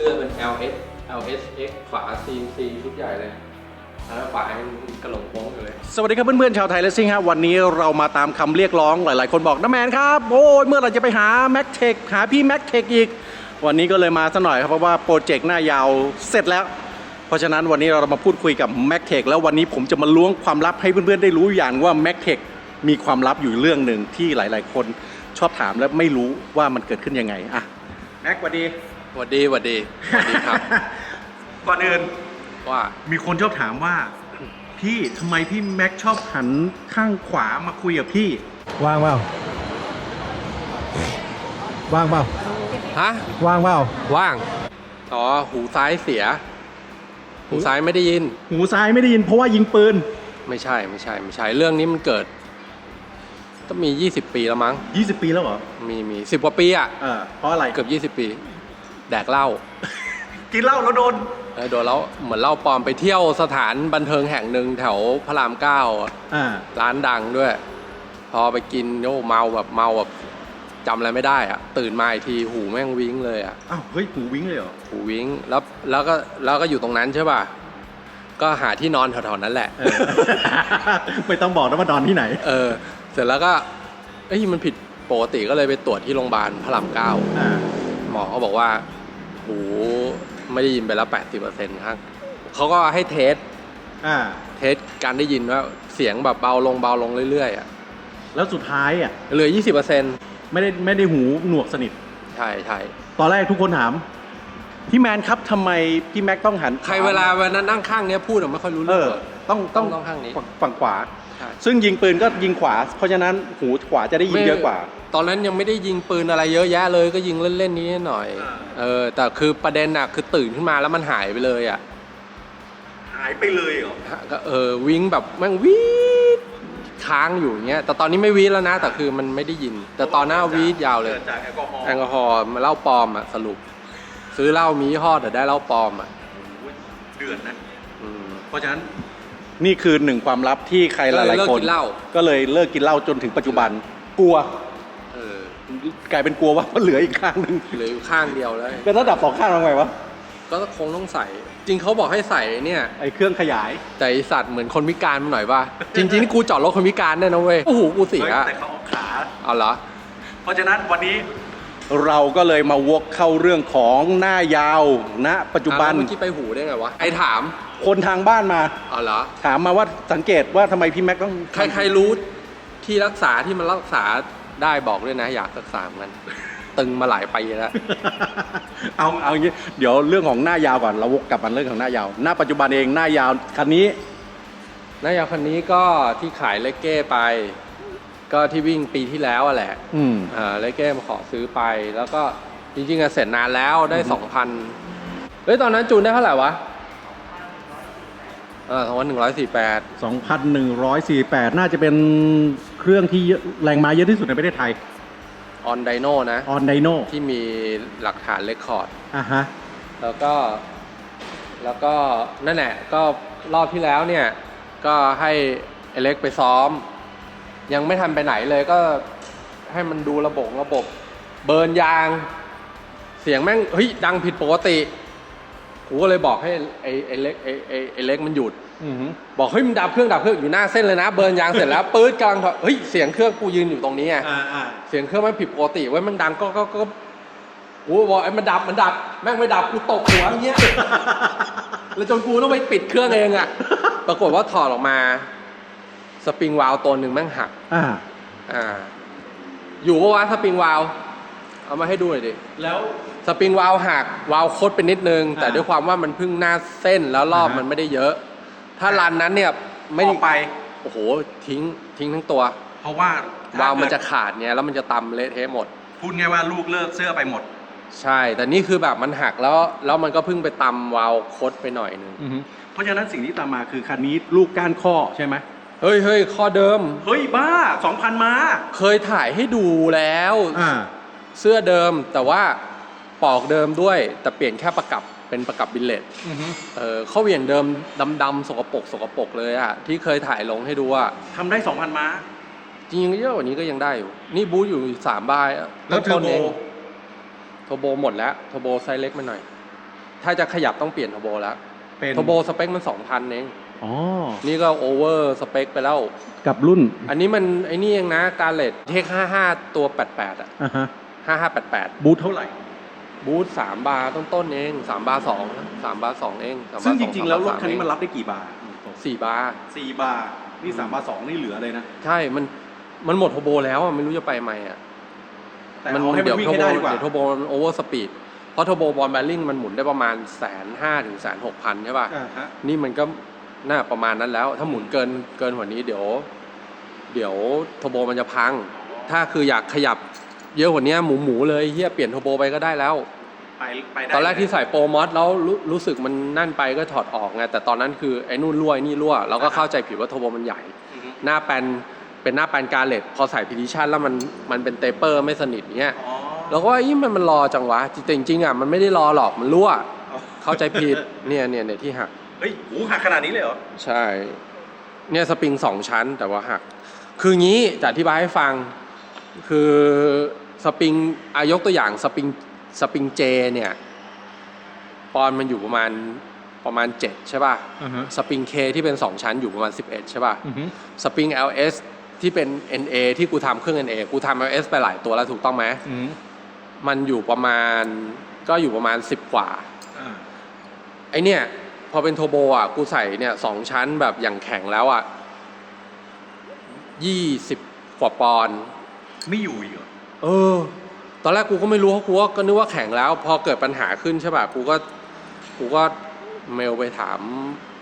สื้อเป็น LS LSX ฝา CNC ชุดใหญ่เลยแล้วฝายังกระโหลกโป้งอยู่เลย สวัสดีครับเพื่อนๆชาวไทยเลสซิ่งฮะวันนี้เรามาตามคำเรียกร้องหลายๆ คนบอกน้าแมนครับ โอ้ยเมื่อไหราจะไปหาแม็กเทคหาพี่แม็กเทคอีก วันนี้ก็เลยมาสักหน่อยครับ เพราะว่าโปรเจกต์หน้ายาวเสร็จแล้ว เพราะฉะนั้นวันนี้เรามาพูดคุยกับแม็กเทคแล้ววันนี้ผมจะมาล้วงความลับให้เพื่อนๆได้รู้อย่างว่าแม็กเทคมีความลับอยู่เรื่องหนึ่งที่หลาย ๆ คนชอบถามและไม่รู้ว่ามันเกิดขึ้นยังไงอะแม็กสวัสดี สวัสดีสวัสดีสวัสดีครับ ก่อนอื่นว่ามีคนชอบถามว่า พี่ทำไมพี่แม็กชอบหันข้างขวามาคุยกับพี่ ว่างเปล่าว่างเปล่าฮะว่างเปล่าว่างอ๋อหูซ้ายเสีย หูซ้ายไม่ได้ยิน หูซ้ายไม่ได้ยินเพราะว่ายิงปืน ไม่ใช่ไม่ใช่ไม่ใช่เรื่องนี้มันเกิดต้องมี 20 ปีแล้วมั้ง 20 ปีแล้วเหรอ มีมีสิบกว่าปีอะเออเพราะอะไร เกือบ 20 ปี แดกเหล้า กินเหล้าแล้วโดน เออโดนแล้วเหมือนเหล้าปลอมไปเที่ยวสถานบันเทิงแห่งหนึ่งแถวพระรามเก้าอะอ่า ร้านดังด้วย พอไปกินโอ้เมาแบบเมาแบบจำอะไรไม่ได้อะตื่นมาอีกทีหูแม่งวิ้งเลยอะอ้าว เฮ้ยหูวิ่งเลยเหรอ หูวิ้งแล้วแล้วก็แล้วก็อยู่ตรงนั้นใช่ป่ะก็หาที่นอนแถวๆนั้นแหละ เออ ไม่ต้องบอกนะว่านอนที่ไหน เออ เสร็จแล้วก็เอ้ยมันผิดปกติก็เลยไปตรวจที่โรงพยาบาลพระรามเก้า อ่า หมอเขาบอกว่า หูไม่ได้ยินไปแล้วแปดสิบเปอร์เซ็นต์ครับเขาก็ให้เทสอ่า เทสการได้ยินว่าเสียงแบบเบาลงเบาลงเรื่อยๆอะแล้วสุดท้ายอะ เหลือยี่สิบเปอร์เซ็นต์ไม่ได้ไม่ได้หูหนวกสนิท ใช่ใช่ตอนแรกทุกคนถาม พี่แมนครับทำไมพี่แม็กต้องหันใครเวลาเวลานั่งข้างเนี้ยพูดอะไม่ค่อยรู้เอเรื่องอเลยต้องต้องต้องข้างนี้ ฝั่ฝั่งขวา ใช่ ซึ่งยิงปืนก็ยิงขวา เพราะฉะนั้นหูขวาจะได้ยินเยอะกว่า ตอนนั้นยังไม่ได้ยิงปืนอะไรเยอะแยะเลยก็ยิงเล่นๆนี้หน่อยอ่าเออ แต่คือประเด็นอะคือตื่นขึ้นมาแล้วมันหายไปเลยอะหายไปเลยเหรอก็เออวิ่งแบบแม่งวีดค้างอยู่อย่างเงี้ย แต่ตอนนี้ไม่วีดแล้วนะ แต่คือมันไม่ได้ยิน แต่ตอนหน้าวีดยาวเลยกิดจากแอลกอฮอล์แอลกอฮอล์มาเหล้าปลอมอะสรุป ซื้อเหล้ามียี่ห้อแต่ได้เหล้าปลอมอะเดือดนะอืมเพราะฉะนั้น นี่คือหนึ่งความลับที่ใครหก็เลยลายเลิกๆคน กินเหล้า ก็เลยเลิกกินเหล้าจนถึงปัจจุบัน กลัวเออกลายเป็นกลัวว่ามันเหลืออีกข้างหนึ่งเหลืออยู่ข้างเดียวเลยเป็นระดับสองข้างทำไงวะก็คงต้องใส่ จริงเขาบอกให้ใส่เนี่ย ไอ้เครื่องขยาย แต่ไอสัตว์เหมือนคนพิการมาหน่อยป่ะ จริงๆนี่กูจอดรถคนพิการได้นะเว้ย โอ้โห กูเสียแต่เขาเอาขา เอาเหรอ เพราะฉะนั้นวันนี้เราก็เลยมาวกเข้าเรื่องของหน้ายาวณปัจจุบัน อะแล้วเมื่อกี้ไปหูได้ไงวะ ไอถาม คนทางบ้านมาเอาเหรอ ถามมาว่าสังเกตว่าทำไมพี่แม็กต้องใครใครรู้ที่รักษาที่มันรักษาได้บอกด้วยนะ อยากรักษาเหมือนกันตึงมาหลายปีแล้ว เอาเอาอย่างนี้เดี๋ยวเรื่องของหน้ายาวก่อนเราวกกลับมาเรื่องของหน้ายาว หน้าปัจจุบันเองหน้ายาวคันนี้นายาวคันนี้ก็ที่ขายเลกเก้ไป ก็ที่วิ่งปีที่แล้วอะแหละอืมอ่าเลกเก้มาขอซื้อไป แล้วก็จริงๆอะเสร็จนานแล้วได้อือฮึสองพันเฮ้ยตอนนั้นจูนได้เท่าไหร่วะ เออสองพันหนึ่งร้อยสี่แปด2,148 น่าจะเป็นเครื่องที่เยอะแรงม้าเยอะที่สุดในประเทศไทยออนไดโนนะ ออนไดโนที่มีหลักฐานเลคคอร์ด อะฮะ แล้วก็ แล้วก็นั่นแหละ ก็รอบที่แล้วเนี่ย ก็ให้ไอเล็กไปซ้อม ยังไม่ทันไปไหนเลยก็ให้มันดูระบบระบบ เบิร์นยาง เสียงแม่ง เฮ้ย ดังผิดปกติ กูก็เลยบอกให้ไอไอเล็กไอไอไอเล็กมันหยุด อือฮึบอกเฮ้ยมันดับเครื่องดับเครื่องอยู่หน้าเส้นเลยนะ เบิร์นยางเสร็จแล้วปื๊ดกลางถอยเฮ้ยเสียงเครื่องกูยืนอยู่ตรงนี้ไง อ่าอ่าเสียงเครื่องมันผิดปกติเว้ยมันดังก็ก็ก็กูบอกไอ้มันดับมันดับ แม่งไม่ดับกูตกหัวอย่างเงี้ยแล้วจนกูต้องไปปิดเครื่องเองอะปรากฏว่าถอดออกมา สปริงวาล์วตัวหนึ่งแม่งหัก อ่า อ่า อยู่ปะวะสปริงวาล์ว เอามาให้ดูหน่อยดิ แล้ว สปริงวาล์วหักวาล์วคดไปนิดนึง แต่อ่าด้วยความว่ามันเพิ่งหน้าเส้นแล้วรอบอ่าฮะ มันไม่ได้เยอะ ถ้ารันนั้นเนี่ยไม่ออกไป โอ้โหทิ้งทิ้งทั้งตัว เพราะว่าวาล์วมันจะขาดเนี่ยแล้วมันจะตำเละเทะหมด พูดง่ายว่าลูกเลิกเสื้อไปหมด ใช่ แต่นี่คือแบบมันหักแล้ว แล้วมันก็เพิ่งไปตำวาล์วคดไปหน่อยหนึงอือฮึเพราะฉะนั้นสิ่งที่ตามมาคือคันนี้ลูกก้านข้อใช่ไหมเฮ้ยเฮ้ยข้อเดิม เฮ้ยบ้า 2,000ม้าเคยถ่ายให้ดูแล้ว อ่า เสื้อเดิมแต่ว่าปอกเดิมด้วย แต่เปลี่ยนแค่ประกับเป็นประกับบิลเลตอือฮึเออข้อเหวี่ยงเดิมดำๆสกปรกสกปรกเลยอะที่เคยถ่ายลงให้ดูอะทำได้ 2,000 ม้า จริงๆเยอะกว่านี้ก็ยังได้อยู่ นี่บูทอยู่สามบายอะแล้วเทอร์โบ ต้นๆงเทอร์โบหมดแล้วเทอร์โบไซส์เล็กมาหน่อย ถ้าจะขยับต้องเปลี่ยนเทอร์โบแล้วเป็นเทอร์โบสเปคมันสองพันเองอ๋อ นี่ก็โอเวอร์สเปคไปแล้ว กับรุ่นอันนี้มันไอ้นี่เองนะการเลตเทค55 ตัว 88 อะ อ่าฮะ 5588บูทเท่าไหร่ บูธ3บาร์ต้นๆเอง3บาร์2นะ3บาร์2เอง3บาร์ซึ่งจ2ริง ๆ แล้วรถ3คันนี้มันเองรับได้กี่บาร์4บาร์สี่บาร์นี่สามบาร์สองนี่เหลือเลยนะใช่มันมันหมดเทอร์โบแล้วอะไม่รู้จะไปไหมอะ แต่เอาให้มันวิ่งเทอให้ร์โบได้ดีกว่า เดี๋ยวเทอร์โบมันโอเวอร์สปีด เพราะเทอร์โบบอลแบลลิงมันหมุนได้ประมาณแสนห้าถึงแสนหกพันใช่ป่ะ อ่าฮะนี่มันก็น่าประมาณนั้นแล้ว ถ้าหมุนเกินเกินกว่านี้เดี๋ยว เดี๋ยวเทอร์โบมันจะพัง ถ้าคืออยากขยับ เยอะกว่านี้หมูหมูๆเลยเฮียเปลี่ยนเทอร์โบไปก็ได้แล้วไปไปได้ตอนแรกที่เลยใส่โปรมอสแล้วรู้รู้สึกมันนั่นไปก็ถอดออกไงแต่ตอนนั้นคือไอ้นู่นรั่วไอ้นี่รั่วเราก็เข้าใจผิดว่าเทอร์โบมันใหญ่ อือฮึหน้าแปนเป็นหน้าแปนการเลตพอใส่พิดิชันแล้วมันมันเป็นเตเปอร์ไม่สนิทเงี้ย อ๋อเราก็ว่าอีมันมันรอจังวะจริงๆอะมันไม่ได้รอหรอกมันรั่วอ๋อเข้าใจผิดเนี่ยเนี่ยเนี่ยที่หัก เฮ้ยหูหักขนาดนี้เลยเหรอ ใช่ เนี่ยสปริงสองชั้นแต่ว่าหัก คืองี้จะอธิบายให้ฟัง คือ สปริงอายกตัวอย่างสปริงสปริงเจเนี่ยปอนด์มันอยู่ประมาณประมาณ 7 ใช่ป่ะอ่าฮะสปริงเคที่เป็น 2 ชั้นอยู่ประมาณ 11 ใช่ป่ะอือฮึสปริง LS ที่เป็น NA ที่กูทำเครื่อง NA กูทำ LS ไปหลายตัวแล้วถูกต้องไหมอือฮึมันอยู่ประมาณก็อยู่ประมาณ 10 กว่าอ่าไอเนี่ยพอเป็นโทโบอะกูใส่เนี่ยสองชั้นแบบอย่างแข็งแล้วอะยี่สิบกว่าปอนด์ไม่อยู่อีกเหรอ เออ ตอนแรกกูก็ไม่รู้เพราะกูก็นึกว่าแข็งแล้ว พอเกิดปัญหาขึ้นใช่ป่ะกูก็กูก็เมลไปถาม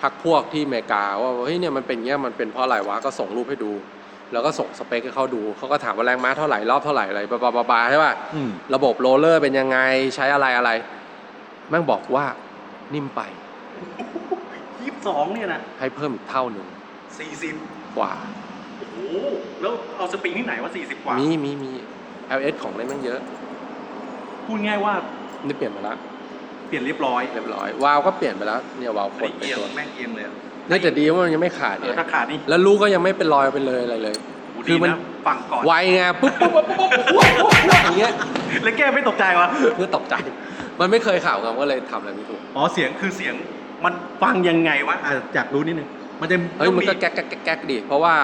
พักพวกที่อเมริกาว่าเฮ้ยเนี่ยมันเป็นเงี้ยมันเป็นเพราะอะไรวะก็ส่งรูปให้ดู แล้วก็ส่งสเปคให้เขาดูเขาก็ถามว่าแรงม้าเท่าไหร่รอบเท่าไหร่อะไรบาบาบาใช่ป่ะอืม ระบบโรลเลอร์เป็นยังไงใช้อะไรอะไร แม่งบอกว่านิ่มไปยี่สิบสองเนี่ยนะให้เพิ่มอีกเท่าหนึ่งสี่สิบกว่า โอ้โหแล้วเอาสปริงที่ไหนว่าสี่สิบกว่ามีมีมี LS ของเล่นแม่งเยอะพูดง่ายว่านี่เปลี่ยนไปแล้วเปลี่ยนเรียบร้อยเรียบร้อยวาล์วก็เปลี่ยนไปแล้วเนี่ยวาล์วคไอ้นไปเอียงตัวแม่งเอียงเลยอะนี่แต่ดีว่ามันยังไม่ขาดเอเนี่อยถ้าขาดนี่แล้วลูกก็ยังไม่เป็นรอยไปเลยอะไรเลยโอ้คืดีอมัน นะฝั่งก่อนไวไงปุ๊บปุ๊บปุ๊บปุ๊บปุ๊บปุ๊บปุ๊บอย่างเงี้ยแล้วแก้ไม่ตกใจวะเพื่อตกใจ มันไม่เคยข่าวกันก็เลยทำอะไรไม่ถูกอ๋อเสียงคือเสียงมันฟังยังไงวะอะอยากรู้นิดนึงมันจะเฮ้ยมันก็ต้องแก๊กแก๊กแก๊กแก๊กดิเพราะว่า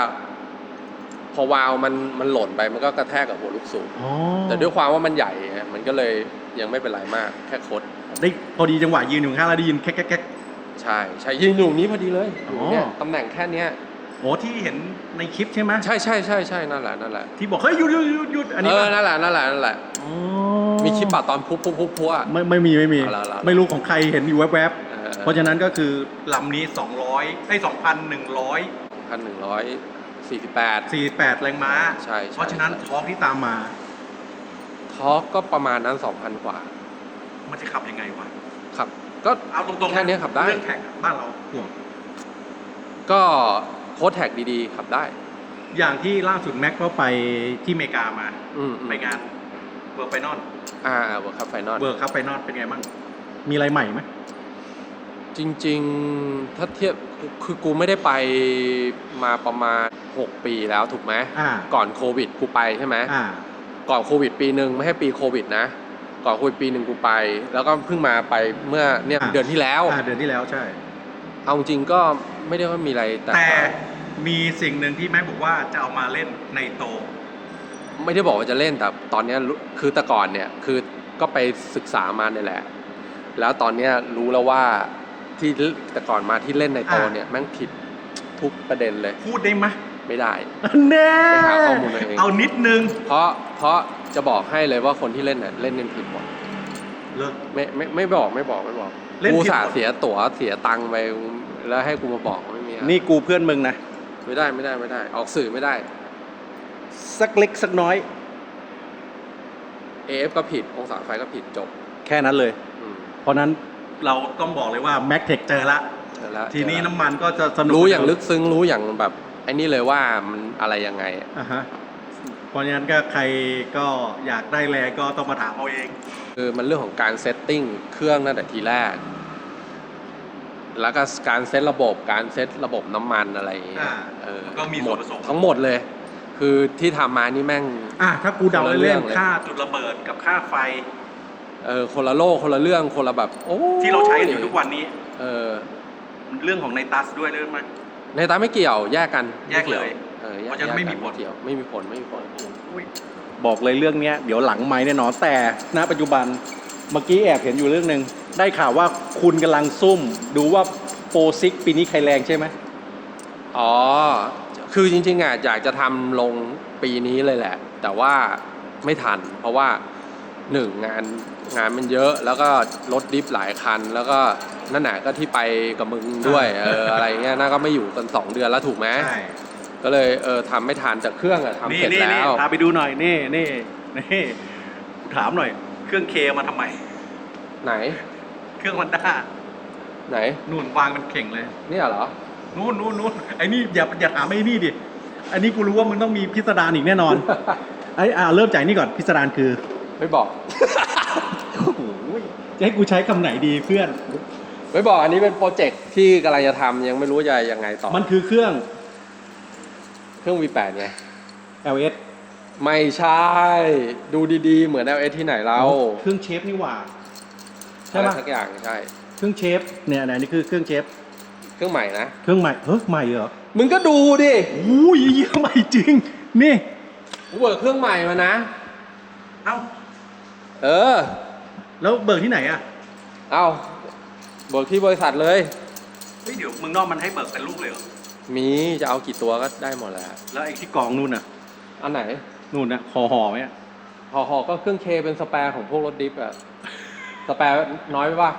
พอวาล์วมันมันหล่นไปมันก็กระแทกกับหัวลูกสูบอ๋อแต่ด้วยความว่ามันใหญ่ไงมันก็เลยยังไม่เป็นไรมากแค่คดได้พอดีจังหวะยืนอยู่ข้างแล้วได้ยินแก๊กแก๊กแก๊ก ใช่ใช่ยืนอยู่นี้พอดีเลยอยู่เนี่ยอ๋อตำแหน่งแค่เนี้ยโอ้ที่เห็นในคลิปใช่ไหมใช่ใช่ใช่ใช่นั่นแหละนั่นแหละที่บอกเฮ้ยหยุดหยุดหยุดหยุดอันนี้เออปะนั่นแหละนั่นแหละนั่นแหละอ๋อมีคลิปป่ะตอนพุบพุบพุบพุบอะไม่ไม่มีไม่มีเอาละเอาละไม่รู้ของใครเห็นอยู่แวบเออๆเพราะฉะนั้นก็คือลำนี้ 200ไอ้2,148พันหนึ่งร้อย สี่สิบแปดแรงม้า ใช่ใช่ เพราะฉะนั้นท้องที่ตามมา ทอร์กก็ประมาณนั้นสองพันกว่ามันจะขับยังไงวะ ครับ ก็ เอาตรงๆะแค่นี้ขับได้ เรื่องแข่งอะบ้านเราห่วง ก็โค้ดแท็กดีๆ ขับได้ อย่างที่ล่าสุดแม็กก็ไปที่อเมริกามา อืมอืมไปงานเวิร์กไฟนอลอ่าเวิร์คคัพไฟนอลเวิร์กครับไฟนอลเป็นไงบ้าง มีอะไรใหม่ไหมจริง ๆ ถ้าเทียบ คือกูไม่ได้ไปมาประมาณ 6 ปีแล้วถูกไหมอ่า ก่อนโควิดกูไปใช่ไหมอ่า ก่อนโควิดปีหนึ่งไม่ให้ปีโควิดนะก่อนโควิดปีหนึ่งกูไป แล้วก็เพิ่งมาไปเมื่อเนี่ยอะเดือนที่แล้ว อ่าเดือนที่แล้วใช่ เอาจริงก็ไม่ได้ว่ามีอะไรแต่แต่มีสิ่งหนึ่งที่แม็กบอกว่าจะเอามาเล่นในโต ไม่ได้บอกว่าจะเล่นแต่ตอนเนี้ยรู้คือแต่ก่อนเนี่ยคือก็ไปศึกษามาเนี่ยแหละ แล้วตอนเนี้ยรู้แล้วว่า ที่แต่ก่อนมาที่เล่นในโตอะเนี่ยแม่งผิดทุกประเด็นเลย พูดได้ไหมไม่ได้แน่ไปหาข้อมูลเอาเองเอานิดนึง เพราะเพราะจะบอกให้เลยว่าคนที่เล่นเนี่ยเล่นกันผิดหมดเลิก ไม่ไม่ไม่บอกไม่บอกไม่บอกเล่นผิกูดหมด สาเสียตั๋วเสียตังค์ไปแล้วให้กูมาบอกไม่มีอะนี่กูเพื่อนมึงนะ ไม่ได้ไม่ได้ไม่ได้ ออกสื่อไม่ได้ สักเล็กสักน้อย AF ก็ผิดองศาไฟก็ผิดจบแค่นั้นเลย อืมเพราะนั้น เราต้องบอกเลยว่าแม็กเทคเจอละเจอแล้วทีนี้เจอแล้วน้ำมันก็จะสนุกรู้อย่างลึกซึ้งรู้อย่างแบบไอ้นี่เลยว่ามันอะไรยังไงอะฮะเพราะฉะนั้นก็ใครก็อยากได้แรงก็ต้องมาถามเอาเอง คือมันเรื่องของการเซตติ้งเครื่องตั้งแต่ทีแรก แล้วก็การเซตระบบการเซตระบบน้ำมันอะไรอย่างเงี้ยอ่าเออก็มีหส่มวดนผสม ทั้งหมดเลย คือที่ทำมานี่แม่ง อะถ้ากูเดาคนละเรื่เล่อนงเลย ๆค่าจุดระเบิดกับค่าไฟ เออคนละโลกคนละเรื่องคนละแบบโอ้ที่เราใช้กันอยู่ทุกวันนี้ เออเรื่องของในตัสด้วยเรื่องมันในตาไม่เกี่ยวแยกกันแยกเลยเออแยเพราะฉะนั้นไม่มีผลเกี่ยว ไม่มีผลไม่มีผลบอกเลยเรื่องเนี้ยเดี๋ยวหลังไม้แน่นอนแต่ณปัจจุบันเมื่อกี้แอบเห็นอยู่เรื่องหนึ่งได้ข่าวว่าคุณกำลังซุ่ม ดูว่าโปรซิกปีนี้ใครแรงใช่ไหมอ๋อ คือจริงๆอะอยากจะทำลงปีนี้เลยแหละ แต่ว่าไม่ทัน เพราะว่า หนึ่งงานงานมันเยอะแล้วก็รถดิฟหลายคัน แล้วก็นั่นแหละก็ที่ไปกับมึงด้วยเอออะไรเงี้ยน่าก็ไม่อยู่กันสองเดือนแล้วถูกไหมก็เลยเออทำไม่ทันแต่เครื่องอะทำนี่เสร็จนี่แล้นี่วพาไปดูหน่อยนี่นี่นี่ถามหน่อย เครื่องเคมาทำไม ไหนเครื่องมันด้าไหนนู่นวางเป็นเข่งเลย เนี่ยเหรอ นู่นนู่นนู่นไอ้นี่อย่าอย่าถามไอ้นี่ดิ อันนี้กูรู้ว่ามึงต้องมีพิสดารอีกแน่นอน ไอ้อ่าเริ่มจากนี่ก่อนพิสดารคือ ไม่บอก โอ้โหจะให้กูใช้คำไหนดีเพื่อน ไม่บอกอันนี้เป็นโปรเจกต์ที่กำลังจะทำยังไม่รู้จะยังไงต่อมันคือเครื่อง เครื่อง V8 ไง LS ไม่ใช่ ดูดีๆ เหมือน LS ที่ไหนเราเครื่องเชฟนี่หว่า ใช่อะไรปะ สักอย่างใช่ เครื่องเชฟเนี่ยอันนี้คือเครื่องเชฟ เครื่องใหม่นะ เครื่องใหม่เฮ้ยใหม่เหรอมึงก็ดูดิอู้ยเยี่ยใหม่จริง นี่กูเบิกเครื่องใหม่มานะ เอ้า เออ แล้วเบิกที่ไหนอะเอาเบิกที่บริษัทเลย เฮ้ยเดี๋ยวเมึงนอกมันให้เบิกเป็นลูกเลยเหรอ มีจะเอากี่ตัวก็ได้หมดแหละแล้วไอ้ที่กองนู่นน่ะ อันไหนนู่นนะห่อห่อไหมอะห่อหอก็เครื่องเคเป็นสแปร์ของพวกรถดิฟอะสแปร์น้อยไปป่ะ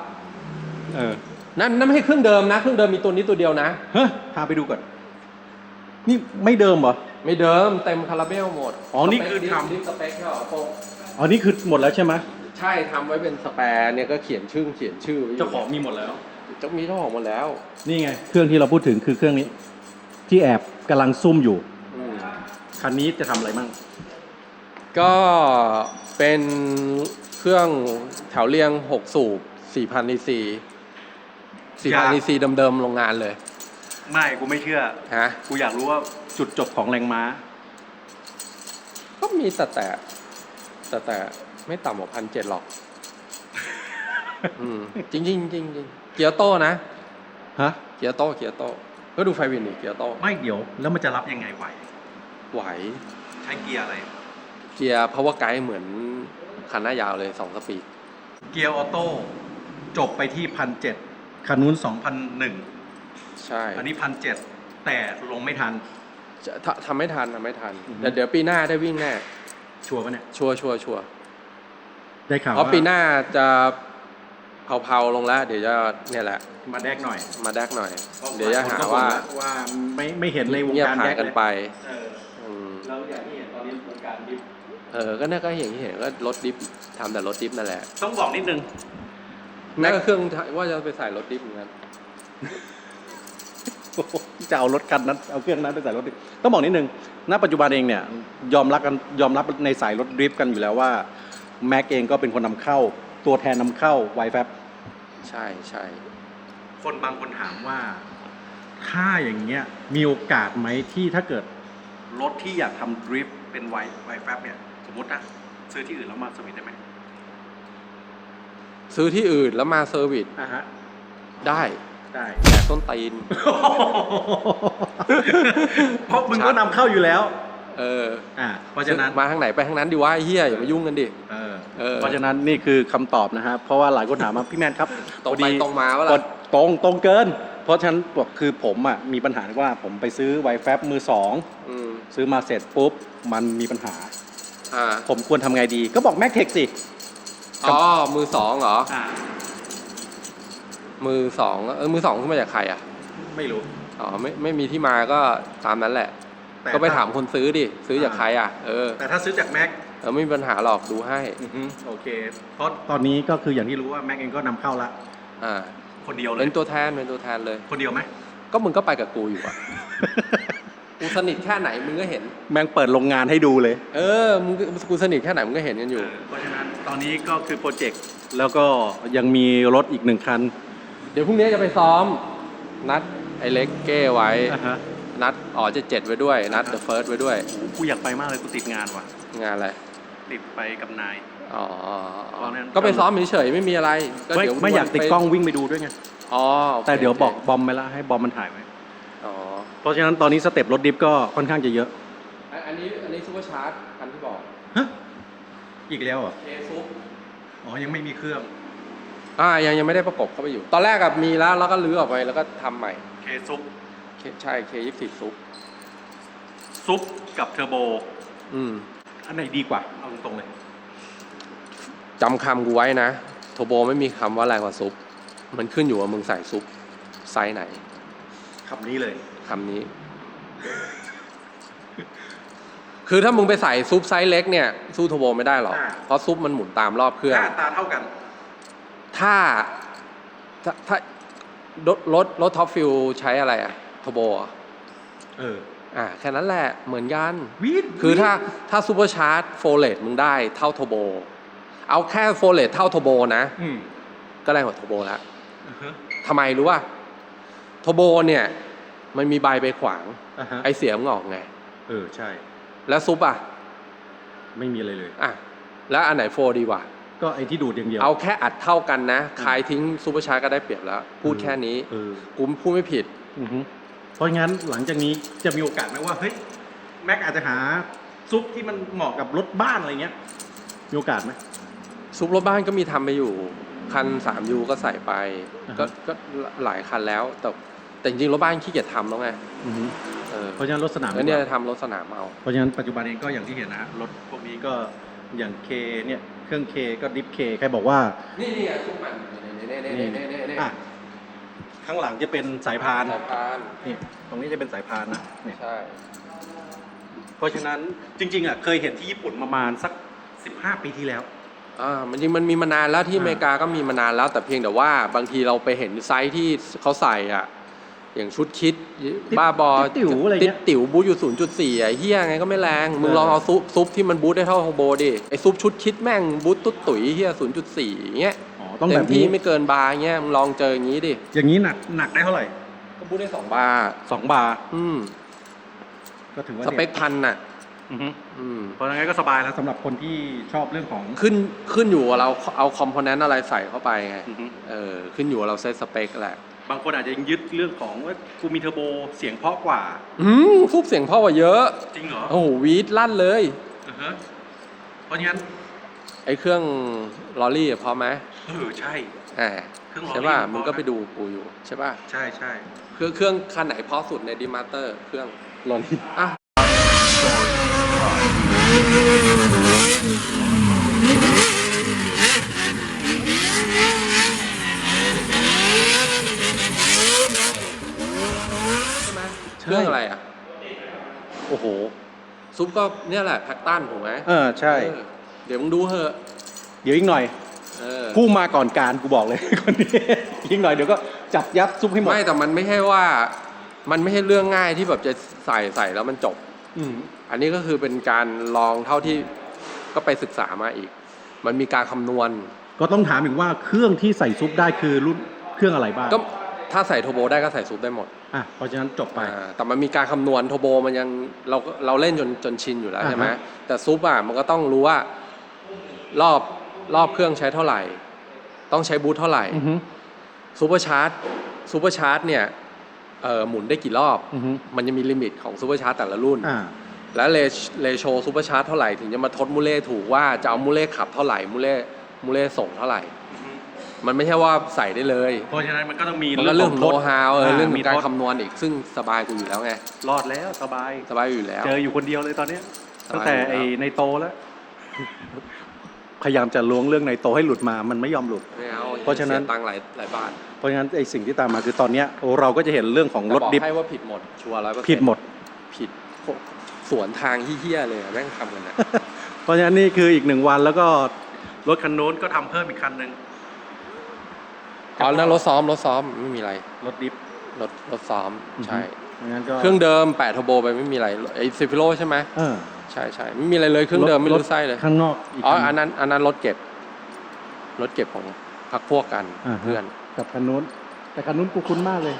เออนั่นนั่นไม่ใช่เครื่องเดิมนะ เครื่องเดิมมีตัวนี้ตัวเดียวนะ เฮ้ยพาไปดูก่อน นี่ไม่เดิมเหรอ ไม่เดิมเต็มคาราเบลหมดอ๋อนี่คือสเปทำ ดิฟสเปคแค่โป อ๋อนี่คือหมดแล้วใช่ไหมใช่ทำไว้เป็นสแปร์เนี่ยก็เขียนชื่อเขียนชื่อไว้ยู่เจ้าของมีหมดแล้ว เจ้ามีเจ้าของหมดแล้วนี่ไง เครื่องที่เราพูดถึงคือเครื่องนี้ ที่แอบกำลังซุ่มอยู่ อืมคันนี้จะทำอะไรมั่งก็เป็นเครื่องแถวเรียง 6 สูบ 4,000ดีซี4,000ดีซีเดิมๆโรงงานเลยไม่กูไม่เชื่อ ฮะกูอยากรู้ว่าจุดจบของแรงม้า ก็มีแต่แต่ แต่แต่ไม่ต่ำกว่าพันเจ็ดหรอก อืมจริงจริงๆจริงๆจริงๆเกียร์โต้นะฮะเกียร์โต้เกียร์โต้ก็ดูไฟวินอีกเกียร์โต้ไม่เดี๋ยว แล้วมันจะรับยังไงไหว ไหว ใช้เกียร์อะไร เกียร์ power guide เหมือนคันหน้ายาวเลยสองสปีดเกียร์ออโต้จบไปที่พันเจ็ดคันนู้นสองพันหนึ่งใช่อันนี้พันเจ็ดแต่ลงไม่ทันจะทำทำไม่ทันทำไม่ทันอือฮึแต่เดี๋ยวปีหน้าได้วิ่งแน่ ชัวร์ปะเนี่ย ชัวร์ชัวร์ชัวร์ได้ข่าวเพราะว่าปีหน้าจะเผาๆลงแล้ว เดี๋ยวจะเนี่ยแหละ มาแดกหน่อยมาแดกหน่อย เดี๋ยวจะหาว่าว่าไม่ไม่เห็นในวงเงียบการหาแดยกกันเลยไปเอออืมแล้วอย่างที่เห็นตอนนี้วงการดิฟเออ ก็เนี่ยก็เห็นที่เห็นก็รถดิฟทำแต่รถดิฟนั่นแหละต้องบอกนิดนึงนั่นก็เครื่องว่าจะไปใส่รถดิฟเหมือนกัน จะเอารถคันนั้นเอาเครื่องนั้นไปใส่รถดิฟต้องบอกนิดนึงณปัจจุบันเองเนี่ยยอมรับกันยอมรับในสายรถดริฟต์กันอยู่แล้วว่าแม็กเองก็เป็นคนนำเข้า ตัวแทนนำเข้าไวแฟบใช่ใช่คนบางคนถามว่า ถ้าอย่างเงี้ยมีโอกาสไหมที่ถ้าเกิดรถที่อยากทำดริฟต์เป็นไวไวแฟบเนี่ยสมมตินะซื้อที่อื่นแล้วมาสวิตได้ไหมซื้อที่อื่นแล้วมาเซอร์วิสอะฮะได้ ได้แต่ต้นตีน เพราะมึงก็นำเข้าอยู่แล้ว เอออ่า เพราะฉะนั้น มาทางไหนไปทางนั้นดีวะไอ้เฮียอย่ามายุ่งกันดิ เออ เออ เพราะฉะนั้นนี่คือคำตอบนะฮะ เพราะว่าหลายคนถามมาพี่แมนครับตรงพอไปดีตรงมาว่าก็ล่ะตรงตรงเกิน เพราะฉะนั้นบอกคือผมอะมีปัญหาว่าผมไปซื้อไวแฟบมือสองอืมซื้อมาเสร็จปุ๊บมันมีปัญหา อ่าผมควรทำไงดี ก็บอกแม็กเทคสิ อ๋อมือสองเหรอ อ่า มือสองเออมือสองขึ้นมาจากใครอะไม่รู้ อ๋อไม่ไม่มีที่มาก็ตามนั้นแหละ แต่ก็ไปถามคนซื้อดิซื้อจากใครอะเออแต่ถ้าซื้อจากแม็กเออไม่มีปัญหาหรอกดูให้โอเค เพราะตอนนี้ก็คืออย่างที่รู้ว่าแม็กเองก็นำเข้าละอ่าคนเดียวเลเป็ยนตัวแทนเป็นตัวแทนเลย คนเดียวไหมก็มึงก็ไปกับกูอยู่อะกูสนิทแค่ไหนมึงก็เห็น แม่งเปิดโรงงานให้ดูเลย เออมึงก็กูสนิทแค่ไหนมึงก็เห็นกันอยู่ เพราะฉะนั้นตอนนี้ก็คือโปรเจกต์แล้วก็ยังมีรถอีกหนึ่งคัน เดี๋ยวพรุ่งนี้จะไปซ้อม นัดไอ้เล็กเก้ไว้ อะฮะนัดอ๋อจะเจ็ดไว้ด้วย นัดเดอะเฟิร์สไว้ด้วย กูอยากไปมากเลยกูติดงานว่ะ งานอะไร ติดไปกับนาย อ๋อตอนนั้นก็ไปซ้อมเฉยๆไม่มีอะไร ก็ไม่เดี๋ยวไม่อยากติดไปกล้องวิ่งไปดูด้วยไง อ๋อโอคแต่เดี๋ยวบอกโคบอมไปแล้วให้บอมมันถ่ายไว้ อ๋อ เพราะฉะนั้นตอนนี้สเต็ปรถดิฟก็ค่อนข้างจะเยอะ อันอันนี้อันนี้ซูเปอร์ชาร์จคันที่บอกฮะอีกแล้วเหรอ เคซุปอ๋อ ยังไม่มีเครื่อง อ่ายังยังไม่ได้ประกบเข้าไปอยู่ ตอนแรกกับมีแล้วแล้วก็รื้อออกไปแล้วก็ทำใหม่เคซุปเคใช่เคยี่สิบซุปซุปกับเทอร์โบ อืมอันไหนดีกว่า เอาตรงๆเลย จำคำกูไว้นะโทโบไม่มีคำว่าแรงกว่าซุป มันขึ้นอยู่ว่ามึงใส่ซุปไซส์ไหนคำนี้เลย คำนี้ คือถ้ามึงไปใส่ซุปไซส์เล็กเนี่ย สู้โทโบไม่ได้หรอก อ่า เพราะซุปมันหมุนตามรอบเครื่อง หน้าตาเท่ากัน ถ้าถ้าถ้ารถรถรถท็อปฟิลใช้อะไรอะโทโบอะเอออ่าแค่นั้นแหละเหมือนกัน วีดคือถ้าถ้าซูเปอร์ชาร์จโฟเลตมึงได้เท่าโทโบ เอาแค่โฟเลตเท่าโทโบนะ อืมก็แรงกว่าโทโบแล้วอ่าฮะทำไมรู้ว่าโทโบเนี่ย มันมีใบไปขวาง อ่าฮะไอเสียงออกไง เออใช่ แล้วซุปอะ ไม่มีอะไรเลย อะ แล้วอันไหนโฟดีกว่า ก็ไอที่ดูดอย่างเดียวเอาแค่อัดเท่ากันนะคายทิ้งซูเปอร์ชาร์จก็ได้เปรียบแล้ว พูดแค่นี้เออกูพูดไม่ผิดอือฮึเพราะงั้นหลังจากนี้จะมีโอกาสไหมว่าเฮ้ยแม็กอาจจะหาซุปที่มันเหมาะกับรถบ้านอะไรเงี้ยมีโอกาสไหมซุปรถบ้านก็มีทำไปอยู่ คันสามยูก็ใส่ไปอ่าฮะก็ก็หลายคันแล้ว แต่แต่จริงๆรถบ้านขี้เกียจทำแล้วไงอือฮึเออเพราะฉะนั้นรถสนามแล้วดีเนี่ยกว่าทำรถสนามเอาเพราะฉะนั้นปัจจุบันเองก็อย่างที่เห็นนะฮะรถพวกนี้ก็อย่างเคเนี่ย เครื่องเคก็ดิฟเคใครบอกว่านี่นี่ซุปมันนี่นี่นี่นี่นี่นี่อะข้างหลังจะเป็นสายพานสายพานนี่ตรงนี้จะเป็นสายพานนะเนี่ยใช่ เพราะฉะนั้นจริง ๆอะเคยเห็นที่ญี่ปุ่นประมาณสัก 15 ปีที่แล้วอ่ามันจริงมันมีมานานแล้วที่อ่าอเมริกาก็มีมานานแล้วแต่เพียงแต่ว่าบางทีเราไปเห็นไซส์ที่เขาใส่อะ อย่างชุดคิด บ้าบอติ๋วอะไรติดเงี้ยติ๋วบูทอยู่ 0.4อะเฮียไงก็ไม่แรง มึงลองเอาซุปซุปที่มันบูทได้เท่าโฮโบดิไอซุปชุดคิดแม่งบูทตุ๊ดตุ๋ยเฮีย0.4เงี้ยอ๋อต้องเต็แบมบที่นี้ไม่เกินบาร์เงี้ยมึงลองเจออย่างงี้ดิอย่างนี้หนักหนักได้เท่าไหร่ก็บูทได้สองบาร์2บาร์อืมก็ถือว่าสเปคพันน่ะอือฮึอืมเพราะงั้นก็สบายแล้วสำหรับคนที่ชอบเรื่องของขึ้นขึ้นอยู่ว่าเราเอาคอมโพเนนต์อะไรใส่เข้าไปไงอือฮึเออขึ้นอยู่ว่าเราเซตสเปคแหละ บางคนอาจจะยังยึดเรื่องของว่ากูมีเทอร์โบเสียงเพราะกว่า อืมทุบเสียงพ่อกว่าเยอะ จริงเหรอโอ้โหวีดลั่นเลย อือฮะเพราะงั้นไอ้เครื่องลอรี่อะพอไหมเออใช่ อ่าเครื่อง Lorry ใช่ป่ะ มันพอมึงก็นะไปดูกูอยู่ใช่ป่ะใช่ใช่เครื่องเครื่องคันไหนเพอสุดในดีมาเตอร์ เครื่องลอรี่อะใช่ไหม เครื่องอะไรอะ โอ้โห ซุปก็เนี่ยแหละแพ็กตันถูกไหมเออใช่ เออเดี๋ยวมึงดูเหอะเดี๋ยวอีกหน่อยเออ ผู้มาก่อนการกูบอกเลย คนนี้อีกหน่อยเดี๋ยวก็จับยัดซุปให้หมดไม่แต่มันไม่ใช่ว่า มันไม่ใช่เรื่องง่ายที่แบบจะใส่ใส่แล้วมันจบ อืมอันนี้ก็คือเป็นการลองเท่าที่ก็ไปศึกษามาอีก มันมีการคำนวณ ก็ต้องถามอีกว่าเครื่องที่ใส่ซุปได้คือรุ่นเครื่องอะไรบ้างก็ ถ้าใส่โทโบได้ก็ใส่ซุปได้หมดอะเพราะฉะนั้นจบไป อ่าแต่มันมีการคำนวณโทโบมันยังเราเราเล่นจนจนชินอยู่แล้วอ่าฮะ ใช่ไหมแต่ซุปอะมันก็ต้องรู้ว่ารอบรอบเครื่องใช้เท่าไหร่ ต้องใช้บูทเท่าไหร่อือฮึซูเปอร์ชาร์จซูเปอร์ชาร์จเนี่ยเอ่อหมุนได้กี่รอบ อือฮึมันจะมีลิมิตของซูเปอร์ชาร์จแต่ละรุ่น อ่า และเลเลโชซูเปอร์ชาร์จเท่าไหร่ ถึงจะมาทดมูเล่ถูกว่าจะเอามูเล่ขับเท่าไหร่มูเล่มูเล่ส่งเท่าไหร่ มันไม่ใช่ว่าใส่ได้เลย เพราะฉะนั้นมันก็ต้องมีมันก็เรื่องของโน้ตฮาวเออเรื่องขมีองการโทษคำนวณอีก ซึ่งสบายกูอยู่แล้วไง รอดแล้วสบาย สบายอยู่แล้ว เจออยู่คนเดียวเลยตอนเนี้ยสบายตั้งแต่อยู่แล้ว ไอ้ในโตแล้ว พยายามจะล้วงเรื่องในโตให้หลุดมามันไม่ยอมหลุด ไม่เอาเพราะฉะนั้น สียตังค์หลายหลายบาทเพราะฉะนั้นไอ้สิ่งที่ตามมาคือตอนเนี้ยเราก็จะเห็นเรื่องของแต่รถบอกดิฟให้ว่าผิดหมด ชัวร์ร้อยเปอร์เซ็นต์ผิดหมด ผิดสวนทางเฮี้ยๆเลยอะแม่งทำกันนะ เพราะฉะนั้นนี่คืออีกหนึ่งวันแล้วก็รถคันโน้นก็ทำเพิ่มอีกคันหนึ่ง อ๋อนั่นรถซ้อมรถซ้อมไม่มีอะไรรถดิฟรถรถซ้อมใช่เพราะงั้นก็เครื่องเดิมแปะเทอร์โบไปไม่มีอะไรไอ้ซิฟิโลใช่ไหมเออใช่ใช่ไม่มีอะไรเลยเครื่องเดิมไม่รู้ไส้เลยข้างนอกอีกอ๋อคันอันนั้นอันนั้นรถเก็บรถเก็บของพักพวกกันอ่าฮะเพื่อนกับคันโน้นแต่คันโน้นกูคุ้นมากเลย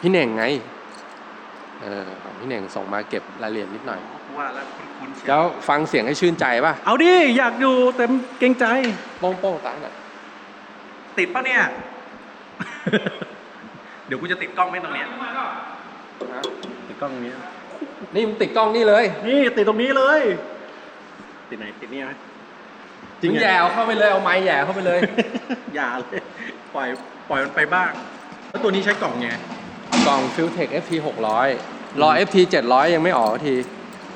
พี่เน่งไงเออของพี่เน่งส่งมาเก็บรายละเอียดนิดหน่อยกูว่าแล้วคุ้นๆเชียแล้วฟังเสียงให้ชื่นใจป่ะเอาดิอยากดูเต็มเกรงใจโป้งโป้งตาหน่อยติดปะเนี่ย เดี๋ยวกูจะติดกล้องไม่ตรงเนี้ยติดกล้องตรงนี้ นี่มึงติดกล้องนี่เลย นี่ติดตรงนี้เลย ติดไหนติดนี่ไหมมึงแย่เอาเข้าไปเลยเอาไม้แย่เข้าไปเลย อย่าเลย ปล่อยปล่อยมันไปบ้าง แล้วตัวนี้ใช้กล่องไง กล่อง f i l t e c FT 600 รอ FT 700 ยังไม่ออกสักที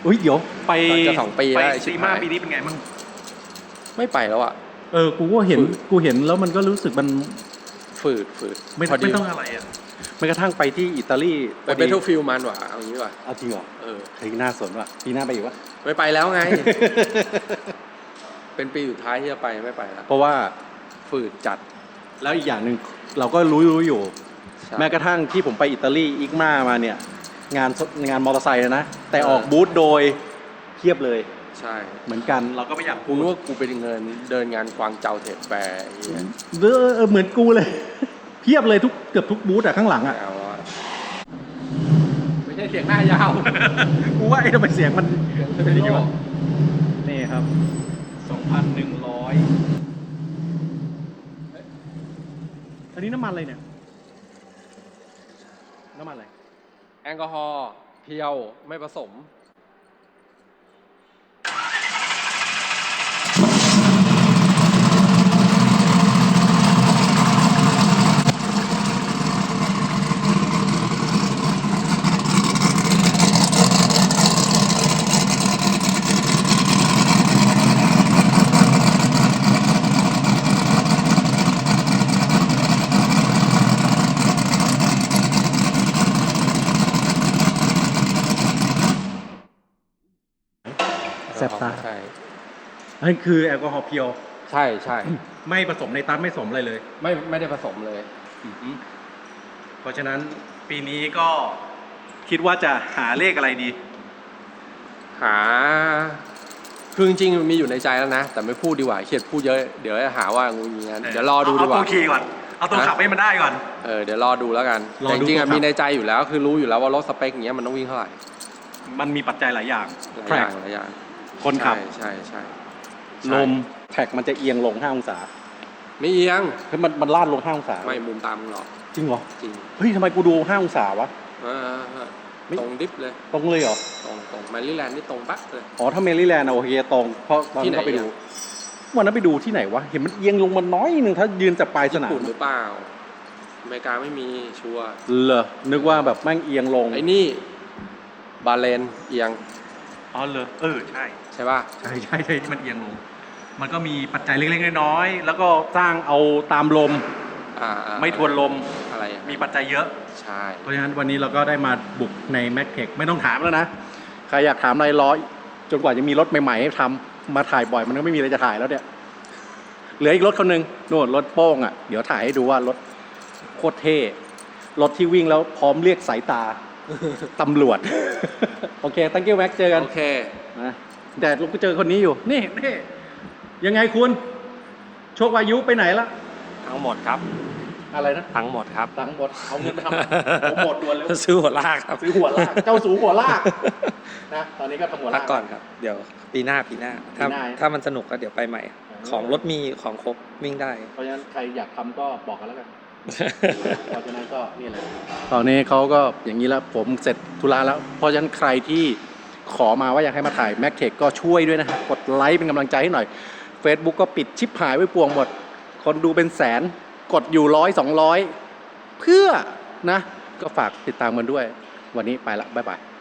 อุ้ยเดี๋ยว ไปจะสองปีแล้วไปไอ้ชิซีบมาหายปีนี้เป็นไงมั่งไม่ไปแล้วอะ เออ กูก็เห็น กูเห็นแล้วมันก็รู้สึกมัน ฝืดฝืดไม่พอดีไม่ต้องอะไรอะไม่กระทั่งไปที่อิตาลีไป Battlefield มันว่ะเอางี้ว่ะเอาจริงเหรอเออเฮ้ยน่าสนว่ะปีหน้าไปอีกวะไม่ไปแล้วไง เป็นปีสุดท้ายที่จะไปไม่ไปแล้วเพราะว่าฝืดจัดแล้วอีกอย่างหนึ่งเราก็รู้รู้อยู่ใช่แม้กระทั่งที่ผมไปอิตาลีอิกมามาเนี่ย งานงานมอเตอร์ไซค์นะ แต่ออกบูธโดยเทียบเลย ใช่เหมือนกันเราก็ไม่อยากกูรู้ว่ากูไปเดินเดินงานกวางเจาเทปแปรไอ้เหี้ยเออเออเหมือนกูเลยเทียบเลยทุกเกือบทุกบูธอะข้างหลังอะเอาอะไม่ใช่เสียงหน้ายาวกูว่าไอ้ทำไมเสียงมันเป็นโลกนี่ครับสองพันหนึ่งร้อยอันนี้น้ำมันอะไรเนี่ย น้ำมันอะไร แอลกอฮอล์เพียวไม่ผสม นนคือแอลกอฮอล์เพียว ใช่ใช่ไม่ผสมในตันไม่ผสมอะไรเลย ไม่ไม่ได้ผสมเลย เพราะฉะนั้นปีนี้ก็คิดว่าจะหาเลขอะไรดี หาคือจริงๆมันมีอยู่ในใจแล้วนะ แต่ไม่พูดดีกว่าเขียดพูดเยอะเดี๋ยวจะหาว่างูงี้งั้นเดี๋ยวรอดูดีกว่าเอาตัวขี่ก่อนเอาตัวฮะขับให้มันได้ก่อนเออเดี๋ยวรอดูแล้วกันรอแต่ดูจริงๆอะตัวขับมีในใจอยู่แล้ว คือรู้อยู่แล้วว่ารถสเปคอย่างเงี้ยมันต้องวิ่งเท่าไหร่มันมีปัจจัยหลายอย่างหลายอย่างหลายอย่างคนขับใช่ใช่ใช่ ลมแท็กมันจะเอียงลง5องศาไม่เอียงคือมันมันลาดลง5องศาไม่มุมตามมึงหรอกจริงเหรอจริงเฮ้ยทำไมกูดู5องศาวะเออไม่ตรงดิฟเลย ตรงเลยเหรอตรงตรงแมรี่แลนด์นี่ตรงปั๊บเลยอ๋อถ้าเมริแลนด์อะโอเคตรงเพราะตอนที่นั้นไหนก็ไปดูอะวันนั้นไปดูที่ไหนวะเห็นมันเอียงลงมาน้อยหนึ่งถ้ายืนจากปลายสญี่นามปุ่นหรือเปล่าอเมริกาไม่มีชัวร์เหรอนึกว่าแบบแม่งเอียงลงไอ้นี่บาเลนเอียงอ๋อเหรอเออใช่ ใช่ป่ะใช่ใช่ใช่ที่มันเอียงลง มันก็มีปัจจัยเล็กๆน้อยๆแล้วก็สร้างเอาตามลม อ่าอ่าไม่ทวนลมอะไรอะมีปัจจัยเยอะ ใช่เพราะฉะนั้นวันนี้เราก็ได้มาบุกใน m a c t e c h ไม่ต้องถามแล้วนะ ใครอยากถามอะไรรอจนกว่าจะมีรถใหม่ ๆ ให้ทำมาถ่ายบ่อยมันก็ไม่มีอะไรจะถ่ายแล้วเนี่ย เหลืออีกรถคนหนึ่งนู่นรถโป้งอะ เดี๋ยวถ่ายให้ดูว่ารถโคตรเท่ รถที่วิ่งแล้วพร้อมเรียกสายตา ตำรวจ โอเคตั้ง you Mac เจอกันโอเค นะแต่ลูกก็เจอคนนี้อยู่ นี่นี่ ยังไงคุณ โชควายุไปไหนละทั้งหมดครับ อะไรนะทั้งหมดครับ ตังค์หมดเอาเงินไปทำอะไรผมหมดด่วนเลยซื้อหัวลากครับซื้อหัวลากเจ้าสูหัวลากนะตอนนี้ก็ทำหัวพัลากก่อนครับ เดี๋ยวปีหน้าปีหน้า ถ้าปีหน้า ถ้ามันสนุกก็เดี๋ยวไปใหม่ ของรถมีของครบวิ่งได้ เพราะฉะนั้นใครอยากทำก็บอกกันแล้วกัน เพราะฉะนั้นก็นี่แหละตอนนี้เขาก็อย่างนี้แล้วผมเสร็จธุระแล้ว เพราะฉะนั้นใครที่ขอมาว่าอยากให้มาถ่าย m a c t e c h ก็ช่วยด้วยนะฮะกดไลค์เป็นกำลังใจให้หน่อย Facebook ก็ปิดชิปหายไว้ปวงหมด คนดูเป็นแสนกดอยู่ร้อยสองร้อยเพื่อนะ ก็ฝากติดตามกันด้วย วันนี้ไปละ บ๊ายบาย